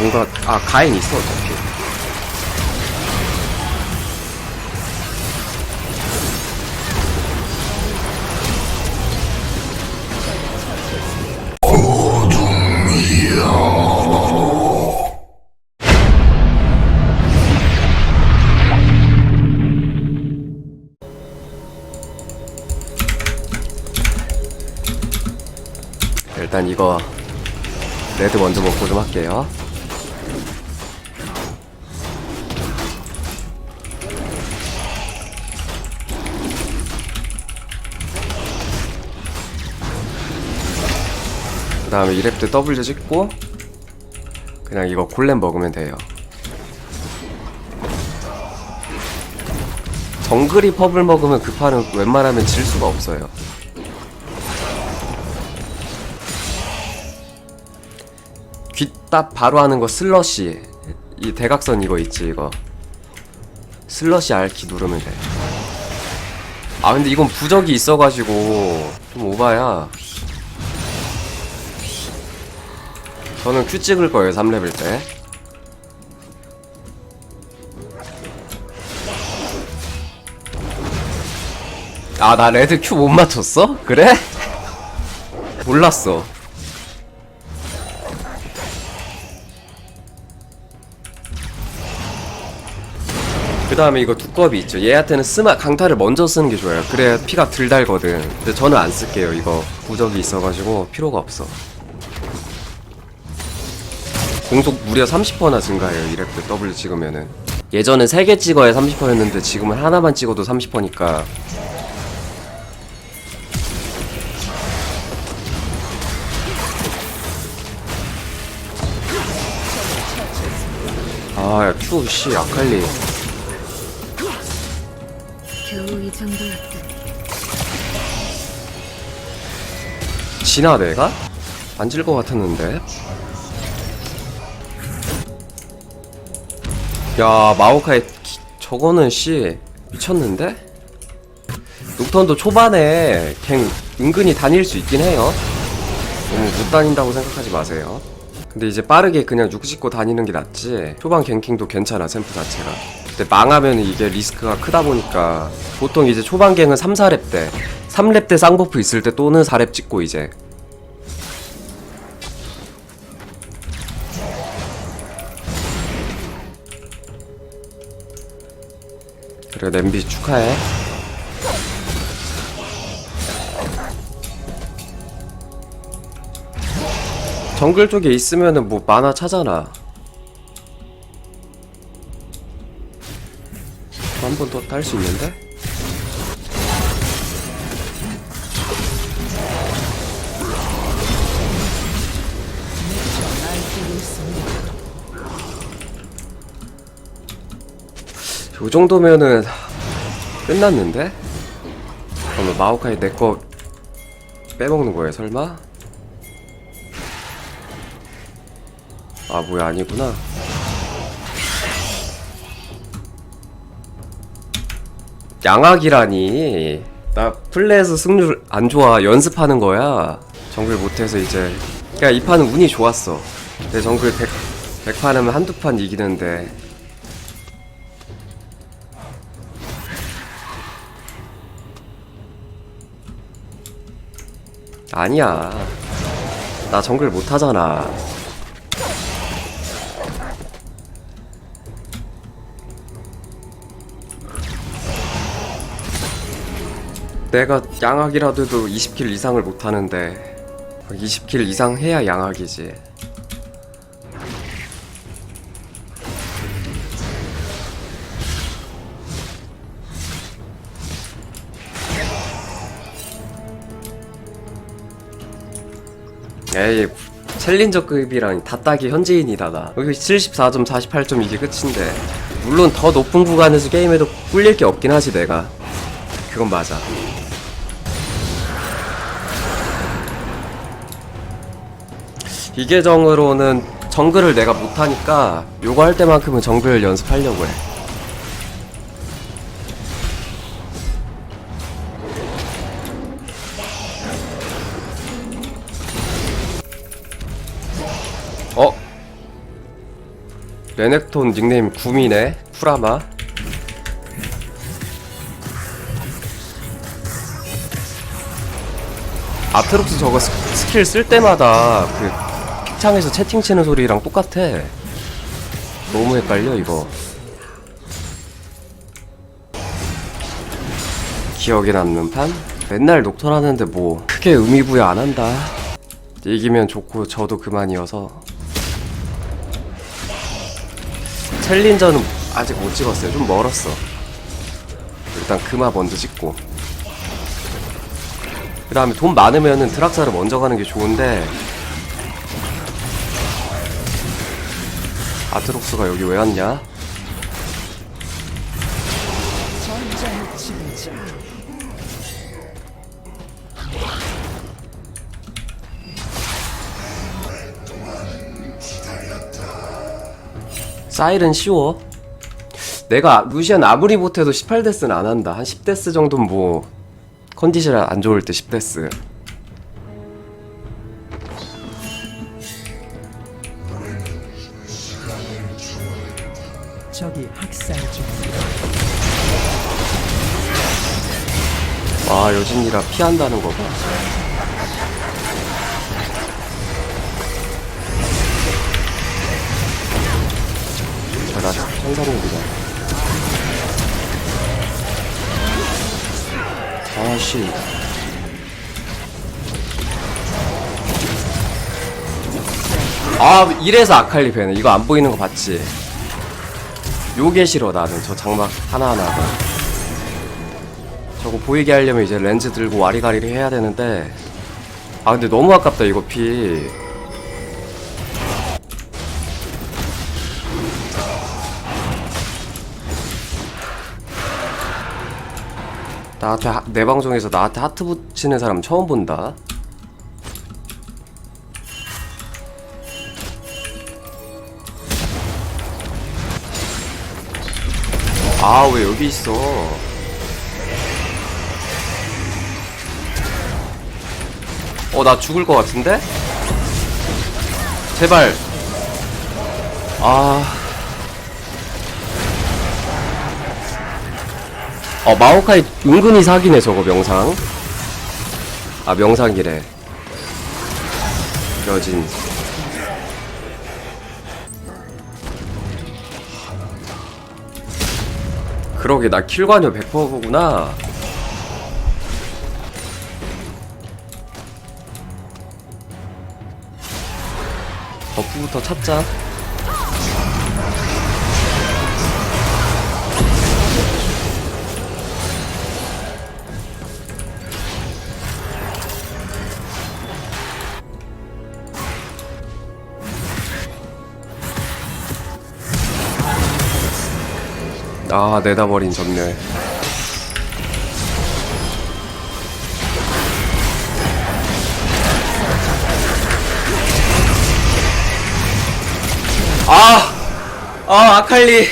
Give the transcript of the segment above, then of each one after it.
뭔가 아 가행 있어 어차피. 일단 이거 레드 먼저 먹고 좀 할게요 그 다음에 2렙 때 W 찍고 그냥 이거 골렘 먹으면 돼요. 정글이 펍을 먹으면 그 판은 웬만하면 질 수가 없어요. 귓답 바로 하는 거 슬러시. 이 대각선 이거 있지 이거. 슬러시 알키 누르면 돼아 근데 이건 부적이 있어가지고 좀 오바야 저는 큐 찍을 거예요 3레벨 때 아, 나 레드 큐못 맞췄어? 그래? 몰랐어. 그 다음에 이거 두꺼비 있죠. 얘한테는 스마 강타를 먼저 쓰는 게 좋아요. 그래야 피가 덜 달거든. 근데 저는 안 쓸게요. 이거 부적이 있어가지고 필요가 없어. 공속 무려 30%나 증가해요. 때 W 찍으면은. 예전엔 3개 찍어야 30%였는데 지금은 하나만 찍어도 30%니까 아, 야, 큐, 씨, 아칼리. 겨우 이 정도였다. 지나, 내가? 앉을 것 같았는데. 야, 마오카이, 기- 저거는, 씨, 미쳤는데? 녹턴도 초반에 갱 은근히 다닐 수 있긴 해요. 너무 못 다닌다고 생각하지 마세요. 근데 이제 빠르게 그냥 육 찍고 다니는 게 낫지. 초반 갱킹도 괜찮아, 샘프 자체가. 근데 망하면 이게 리스크가 크다 보니까 보통 이제 초반 갱은 3, 4렙 때 3렙 때 쌍버프 있을 때 또는 4렙 찍고 이제 그래 냄비 축하해 정글 쪽에 있으면은 뭐 만화 차잖아 한 번 더 딸 수 있는데? 요 정도면은 끝났는데? 잠깐만 마오카이 내 거 빼먹는 거예요 설마? 아 뭐야 아니구나. 양악이라니. 나 플레이에서 승률 안 좋아. 연습하는 거야. 정글 못해서 이제. 그냥 이 판은 운이 좋았어. 내 정글 100, 100판 하면 한두 판 이기는데 아니야. 나 정글 못하잖아. 내가 양악이라도 해도 20킬 이상을 못하는데 20킬 이상 해야 양악이지 에이 챌린저급이랑 다 따기 현지인이다 나 여기 74점 48점 이게 끝인데. 물론 더 높은 구간에서 게임해도 꿀릴 게 없긴 하지 내가. 그건 맞아. 이 계정으로는 정글을 내가 못하니까 요거 할 때만큼은 정글 연습하려고 해 레넥톤 닉네임 구미네 쿠라마. 아트록스 저거 스, 스킬 쓸 때마다 그 픽창에서 채팅 치는 소리랑 똑같아. 너무 헷갈려 이거. 기억에 남는 판? 맨날 녹턴 하는데 뭐 크게 의미부여 안 한다. 이기면 좋고 저도 그만이어서 챌린저는 아직 못 찍었어요. 좀 멀었어. 일단 그마 먼저 찍고. 그 다음에 돈 많으면은 드락사를 먼저 가는 게 좋은데. 아트록스가 여기 왜 왔냐? 사일은 쉬워. 내가 루시안 아무리 못해도 18데스는 안 한다. 한 10데스 정도는 뭐 컨디션 안 좋을 때 10데스. 적이 학살 중입니다. 아 여진이라 피한다는 거 봐. 나 천사공이다. 아씨. 아 이래서 아칼리 배네. 이거 안 보이는 거 봤지? 요게 싫어 나는 저 장막 하나하나가. 저거 보이게 하려면 이제 렌즈 들고 와리가리를 해야 되는데 아 근데 너무 아깝다 이거 피 나한테 하- 내 방송에서 나한테 하트 붙이는 사람 처음 본다 아 왜 여기 있어 어, 나 죽을 것 같은데? 제발. 아. 어, 마오카이 은근히 사기네, 저거, 명상. 아, 명상이래. 여진. 그러게, 나 킬관여 100%구나. 버프부터 찾자. 아, 내다버린 전멸. 아! 아, 아칼리.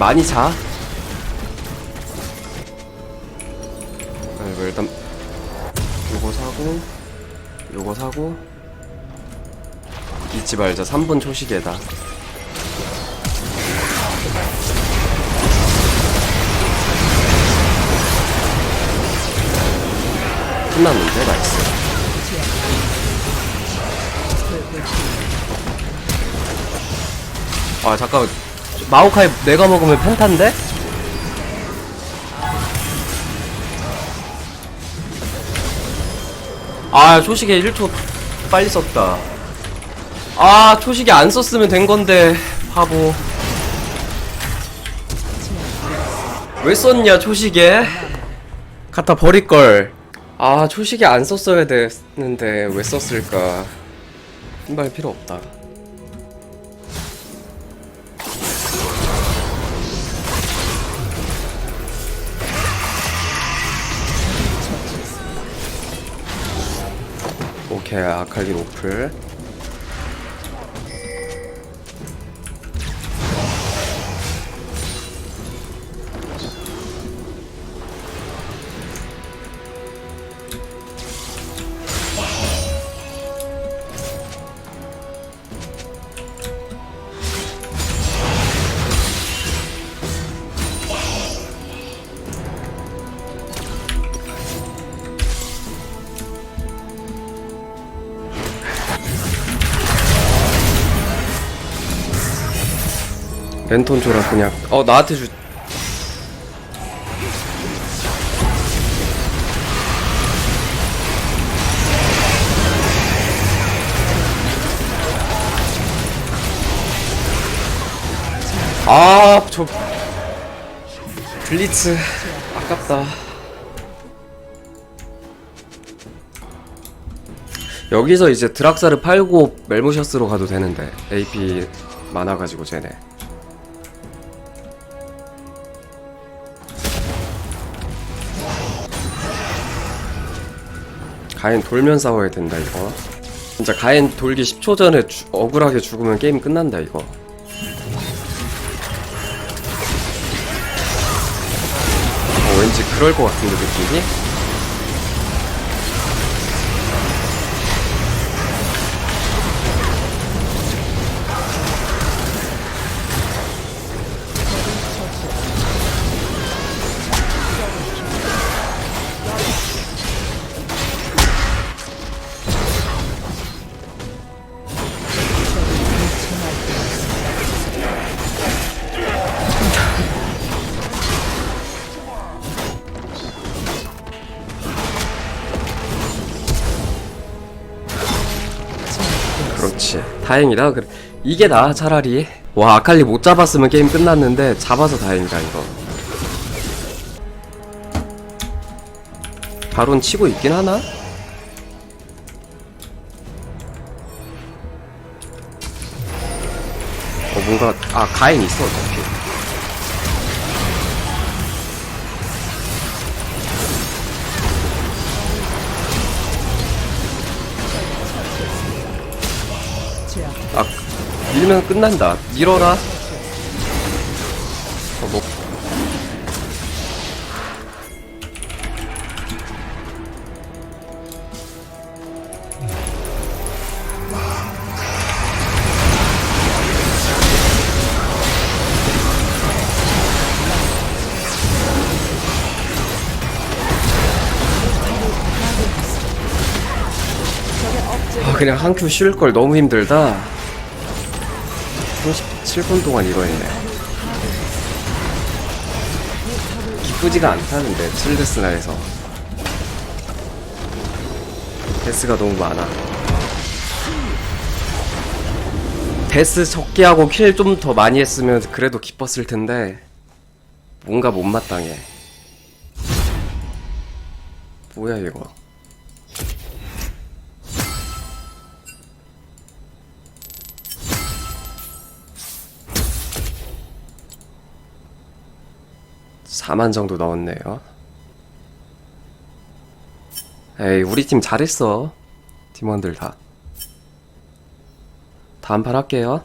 많이 자. 아이고, 일단 요거 사고 요거 사고 잊지 말자. 3분 초시계다. 끝났는데 나이스. 아 잠깐 마오카이 내가 먹으면 펜타인데? 아 초식에 1초 빨리 썼다 아 초식에 안 썼으면 된 건데 바보. 왜 썼냐 초식에? 갖다 버릴걸. 아 초식에 안 썼어야 됐는데 왜 썼을까? 신발 필요 없다. 오케이 아칼리 로플 랜턴 줘라 그냥 어 나한테 주 아, 저 블리츠 아깝다. 여기서 이제 드락사를 팔고 멜모셔스로 가도 되는데 AP 많아 가지고 쟤네. 가인 돌면 싸워야 된다 이거. 진짜 가인 돌기 10초 전에 주- 억울하게 죽으면 게임 끝난다 이거. 어, 왠지 그럴 것 같은데 느낌이? 다행이다. 그래. 이게 나아 차라리. 와 아칼리 못 잡았으면 게임 끝났는데 잡아서 다행이다 이거. 바론 치고 있긴 하나? 어 뭔가 아 가인 있어 어차피. 밀면 끝난다. 밀어라. 어 뭐. 아 그냥 한큐쉴걸 너무 힘들다. 37분 동안 이거 했네. 기쁘지가 않다는데, 칠데스나에서. 데스가 너무 많아. 데스 적게 하고 킬 좀 더 많이 했으면 그래도 기뻤을 텐데, 뭔가 못마땅해. 뭐야, 이거. 사만 정도 넣었네요. 에이, 우리 팀 잘했어. 팀원들 다. 다음 판 할게요.